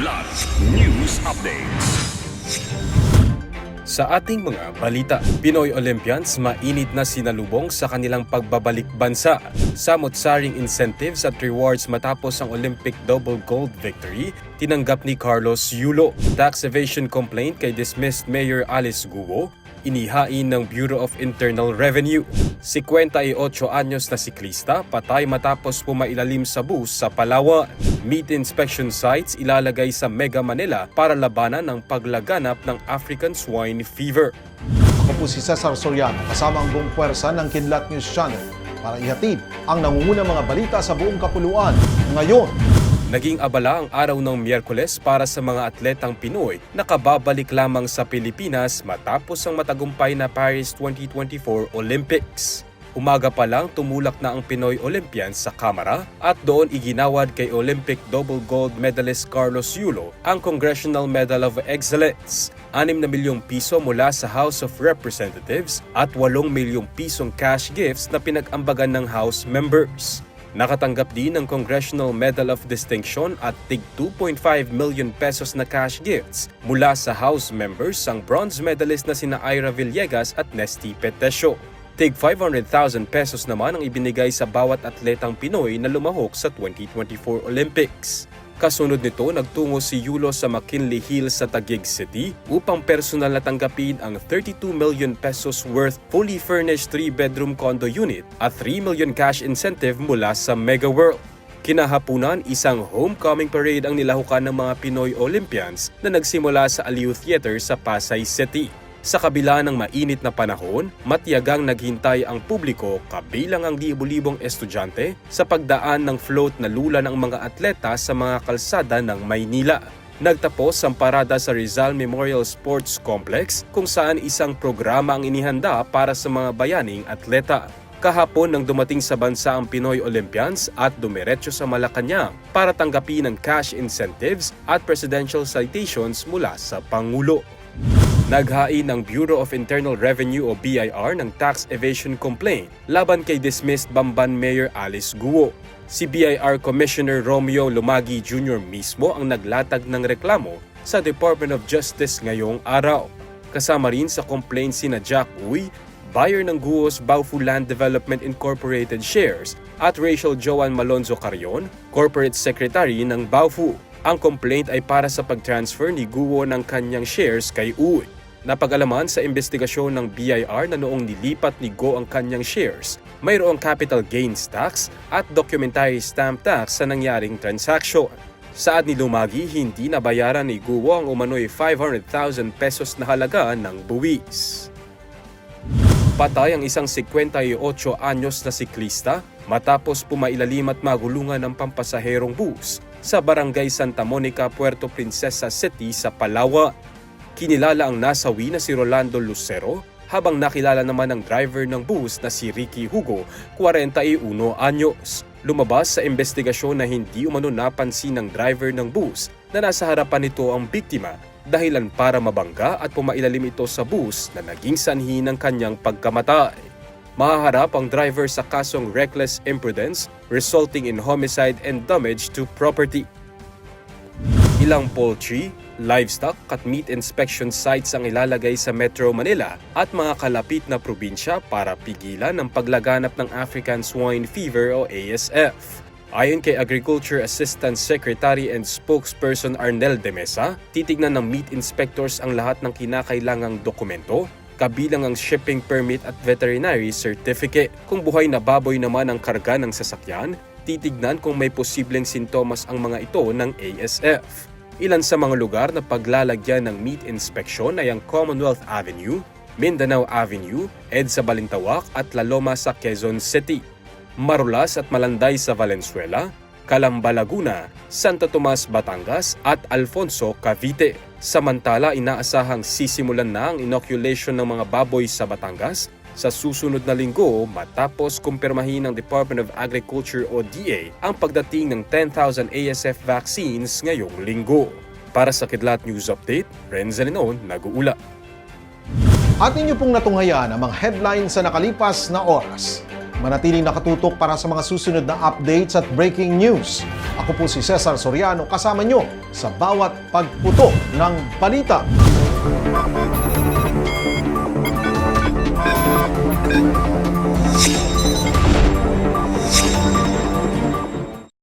Kidlat News Updates. Sa ating mga balita, Pinoy Olympians mainit na sinalubong sa kanilang pagbabalik bansa. Samot-saring incentives at rewards matapos ang Olympic double gold victory, tinanggap ni Carlos Yulo. Tax evasion complaint kay dismissed Mayor Alice Guo, inihain ng Bureau of Internal Revenue. 58 anyos na siklista patay matapos pumailalim sa bus sa Palawan. Meat inspection sites ilalagay sa Mega Manila para labanan ng paglaganap ng African swine fever. Ako po si Cesar Soriano kasama ang buong puwersa ng Kidlat News Channel para ihatid ang nangungunang mga balita sa buong kapuluan ngayon. Naging abala ang araw ng Miyerkules para sa mga atletang Pinoy na kababalik lamang sa Pilipinas matapos ang matagumpay na Paris 2024 Olympics. Umaga pa lang tumulak na ang Pinoy Olympians sa Kamara at doon iginawad kay Olympic double gold medalist Carlos Yulo ang Congressional Medal of Excellence. 6 na milyong piso mula sa House of Representatives at 8 milyong pisong cash gifts na pinag-ambagan ng House members. Nakatanggap din ng Congressional Medal of Distinction at tig 2.5 million pesos na cash gifts mula sa House members ang bronze medalist na sina Ira Villegas at Nesty Petesio. Tig 500,000 pesos naman ang ibinigay sa bawat atletang Pinoy na lumahok sa 2024 Olympics. Kasunod nito, nagtungo si Yulo sa McKinley Hills sa Taguig City upang personal na tanggapin ang 32 million pesos worth fully furnished 3-bedroom condo unit at 3 million cash incentive mula sa Mega World. Kinahapunan, isang homecoming parade ang nilahukan ng mga Pinoy Olympians na nagsimula sa Aliw Theater sa Pasay City. Sa kabila ng mainit na panahon, matiyagang naghintay ang publiko kabilang ang libu-libong estudyante sa pagdaan ng float na lula ng mga atleta sa mga kalsada ng Maynila. Nagtapos ang parada sa Rizal Memorial Sports Complex kung saan isang programa ang inihanda para sa mga bayaning atleta. Kahapon nang dumating sa bansa ang Pinoy Olympians at dumiretso sa Malacanang para tanggapin ang cash incentives at presidential citations mula sa Pangulo. Naghain ng Bureau of Internal Revenue o BIR ng tax evasion complaint laban kay dismissed Bamban Mayor Alice Guo. Si BIR Commissioner Romeo Lumagi Jr. mismo ang naglatag ng reklamo sa Department of Justice ngayong araw. Kasama rin sa complaint sina Jack Uy, buyer ng Guo's Baofu Land Development Incorporated shares at Rachel Joan Malonzo Carion, corporate secretary ng Baofu. Ang complaint ay para sa pag-transfer ni Guo ng kanyang shares kay Uy. Napag-alaman sa investigasyon ng BIR na noong nilipat ni Go ang kanyang shares, mayroong capital gains tax at documentary stamp tax sa nangyaring transaksyon. Saad ni Lumagi, hindi nabayaran ni Guo ang umano'y 500,000 pesos na halaga ng buwis. Patay ang isang 58 anyos na siklista matapos pumailalim at magulungan ng pampasaherong bus sa barangay Santa Monica, Puerto Princesa City sa Palawan. Kinilala ang nasawi na si Rolando Lucero habang nakilala naman ang driver ng bus na si Ricky Hugo, 41 anyos. Lumabas sa investigasyon na hindi umano napansin ng driver ng bus na nasa harapan nito ang biktima dahilan para mabangga at pumailalim ito sa bus na naging sanhi ng kanyang pagkamatay. Mahaharap ang driver sa kasong reckless imprudence resulting in homicide and damage to property. Ilang poultry, livestock at meat inspection sites ang ilalagay sa Metro Manila at mga kalapit na probinsya para pigilan ang paglaganap ng African Swine Fever o ASF. Ayon kay Agriculture Assistant Secretary and Spokesperson Arnel de Mesa, titignan ng meat inspectors ang lahat ng kinakailangang dokumento, kabilang ang shipping permit at veterinary certificate. Kung buhay na baboy naman ang karga ng sasakyan, titignan kung may posibleng sintomas ang mga ito ng ASF. Ilan sa mga lugar na paglalagyan ng meat inspection ay ang Commonwealth Avenue, Mindanao Avenue, EDSA Balintawak at La Loma sa Quezon City. Marulas at Malanday sa Valenzuela, Calamba Laguna, Santo Tomas Batangas at Alfonso Cavite. Samantala inaasahang sisimulan na ang inoculation ng mga baboy sa Batangas sa susunod na linggo matapos kumpirmahin ng Department of Agriculture o DA ang pagdating ng 10,000 ASF vaccines ngayong linggo. Para sa Kidlat News Update, Renzo Lenon, nag-uula. At inyo pong natunghayan ang mga headlines sa nakalipas na oras. Manatiling nakatutok para sa mga susunod na updates at breaking news. Ako po si Cesar Soriano kasama nyo sa bawat pagputo ng balita.